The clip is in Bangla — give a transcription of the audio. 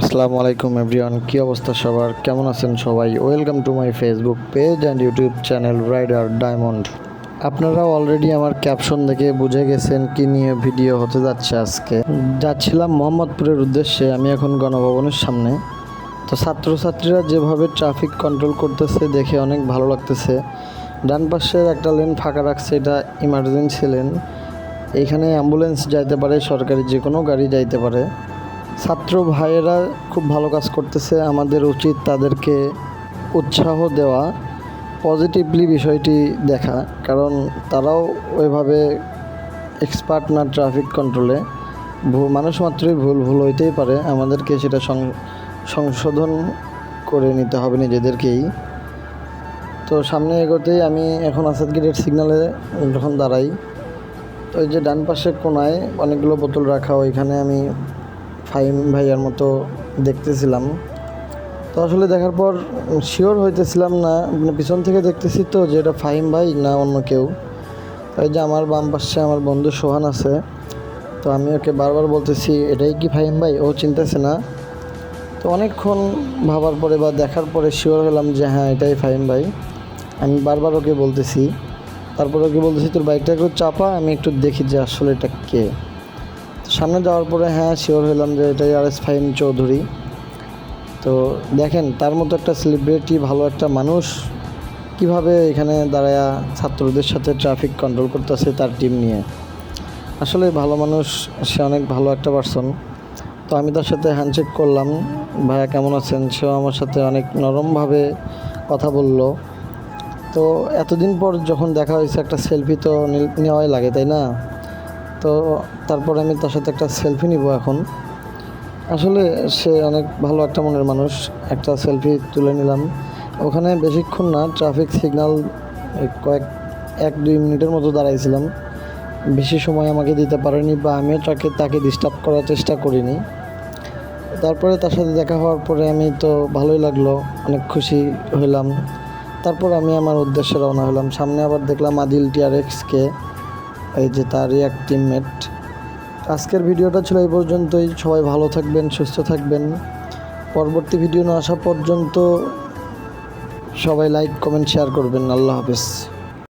আসসালামু আলাইকুম এভরিওয়ান কী অবস্থা সবার? কেমন আছেন সবাই? Welcome to my Facebook page and YouTube channel Rider Diamond আপনারা অলরেডি আমার ক্যাপশন দেখে বুঝে গেছেন কি নিয়ে ভিডিও হতে যাচ্ছে আজকে। যাচ্ছিলাম মোহাম্মদপুরের উদ্দেশ্যে, আমি এখন গণভবনের সামনে। তো ছাত্রছাত্রীরা যেভাবে ট্রাফিক কন্ট্রোল করতেছে, দেখে অনেক ভালো লাগতেছে। ডান পাশের একটা লেন ফাঁকা রাখছে, এটা ইমার্জেন্সি লেন এইখানে অ্যাম্বুলেন্স যাইতে পারে, সরকারি যে কোনো গাড়ি যাইতে পারে। ছাত্র ভাইয়েরা খুব ভালো কাজ করতেছে। আমাদের উচিত তাদেরকে উৎসাহ দেওয়া পজিটিভলি বিষয়টি দেখা, কারণ তারাও ওইভাবে এক্সপার্ট না ট্রাফিক কন্ট্রোলে মানুষ মাত্রই ভুল ভুল হইতেই পারে। আমাদেরকে সেটা সংশোধন করে নিতে হবে নিজেদেরকেই। তো সামনে এগোতেই আমি এখন আসাদ গেটের সিগনালে যখন দাঁড়াই, তো ওই যে ডান পাশের কোনায় অনেকগুলো বোতল রাখা, ওইখানে আমি ফাইম ভাইয়ার মতো দেখতেছিলাম। তো আসলে দেখার পর শিওর হইতেছিলাম না মানে পিছন থেকে দেখতেছি তো যে এটা ফাহিম ভাই না অন্য কেউ। তাই যে আমার বাম পাশে আমার বন্ধু সোহান আছে, তো আমি ওকে বারবার বলতেছি, এটাই কি ফাহিম ভাই? ও চিনতেছে না। তো অনেকক্ষণ ভাবার পরে বা দেখার পরে শিওর হলাম যে হ্যাঁ এটাই ফাহিম ভাই। আমি বারবার ওকে বলতেছি। তারপর ওকে বলতেছি, তোর বাইকটা একটু চাপা, আমি একটু দেখি যে আসলে এটা কে। সামনে যাওয়ার পরে হ্যাঁ শিওর হলাম যে এটাই আর এস ফাহিম চৌধুরী। তো দেখেন, তার মতো একটা সেলিব্রিটি ভালো একটা মানুষ, কীভাবে এখানে দাঁড়ায়া ছাত্রদের সাথে ট্রাফিক কন্ট্রোল করতেছে তার টিম নিয়ে? আসলে ভালো মানুষ, সে অনেক ভালো একটা পার্সন তো আমি তার সাথে হ্যান্ডশেক করলাম, ভাইয়া, কেমন আছেন? সেও আমার সাথে অনেক নরমভাবে কথা বলল। তো এতদিন পর যখন দেখা হয়েছে, একটা সেলফি তো নেওয়াই লাগে, তাই না? তো তারপর আমি তার সাথে একটা সেলফি নিব এখন। আসলে সে অনেক ভালো একটা মনের মানুষ, একটা সেলফি তুলে নিলাম। ওখানে বেশিক্ষণ না ট্রাফিক সিগন্যাল কয়েক, এক, দুই মিনিটের মতো দাঁড়াইছিলাম। বেশি সময় আমাকে দিতে পারেনি বা আমিও তাকে তাকে ডিস্টার্ব করার চেষ্টা করিনি। তারপরে তার সাথে দেখা হওয়ার পরে আমি তো ভালোই লাগল, অনেক খুশি হইলাম। তারপর আমি আমার উদ্দেশ্যে রওনা হলাম। সামনে আবার দেখলাম আদিল টিআরএক্সকে এই যে তারই এক টিমমেট আজকের ভিডিওটা ছিল এই পর্যন্তই। সবাই ভালো থাকবেন, সুস্থ থাকবেন। পরবর্তী ভিডিও না আসা পর্যন্ত সবাই লাইক কমেন্ট শেয়ার করবেন। আল্লাহ হাফেজ।